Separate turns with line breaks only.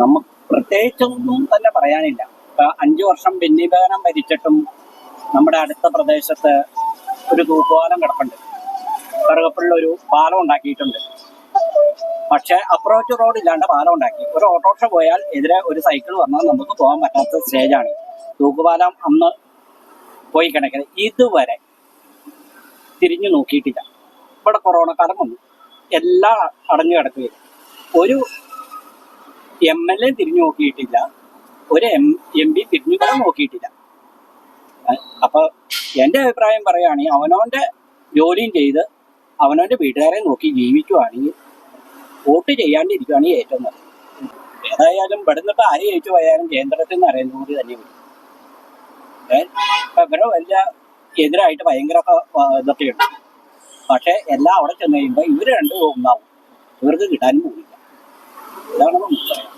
നമുക്ക് പ്രത്യേകിച്ചൊന്നും തന്നെ പറയാനില്ല. അഞ്ചു വർഷം ബെന്നിബേനം ഭരിച്ചിട്ടും നമ്മുടെ അടുത്ത പ്രദേശത്ത് ഒരു തൂക്കുപാലം കിടപ്പുണ്ട്. കറുകപ്പുള്ള ഒരു പാലം ഉണ്ടാക്കിയിട്ടുണ്ട്. പക്ഷെ അപ്രോച്ച് റോഡ് ഇല്ലാണ്ട് പാലം ഉണ്ടാക്കി. ഒരു ഓട്ടോറിക്ഷ പോയാൽ എതിരെ ഒരു സൈക്കിൾ വന്നാൽ നമുക്ക് പോകാൻ പറ്റാത്ത സ്റ്റേജാണ് തൂക്കുപാലം അന്ന് പോയി കിടക്കുന്നത്. ഇതുവരെ തിരിഞ്ഞു നോക്കിയിട്ടില്ല. ഇവിടെ കൊറോണ കാലം വന്നു. എല്ലാം അടഞ്ഞു കിടക്കുകയും ഒരു എം എൽ എ തിരിഞ്ഞു നോക്കിയിട്ടില്ല. ഒരു എം എം പി തിരിഞ്ഞു കൂടെ നോക്കിയിട്ടില്ല. അപ്പൊ എന്റെ അഭിപ്രായം പറയുകയാണെങ്കിൽ അവനവന്റെ ജോലിയും ചെയ്ത് അവനവന്റെ വീട്ടുകാരെ നോക്കി ജീവിക്കുവാണെങ്കിൽ വോട്ട് ചെയ്യാണ്ടിരിക്കുകയാണെങ്കിൽ ഏറ്റവും നല്ലത്. ഏതായാലും ഇവിടുന്നിട്ട് ആര് ജയിച്ചു പോയാലും കേന്ദ്രത്തിൽ നരേന്ദ്രമോദി തന്നെ വരും. ഇവരെ വലിയ എതിരായിട്ട് ഭയങ്കര ഇതൊക്കെയുണ്ട് പക്ഷെ എല്ലാം അവിടെ ചെന്ന് കഴിയുമ്പോൾ ഇവർ രണ്ടും ഒന്നാവും. ഇവർക്ക് കിട്ടാനും പോകില്ല ഇതാണ് നമുക്ക് പറയാം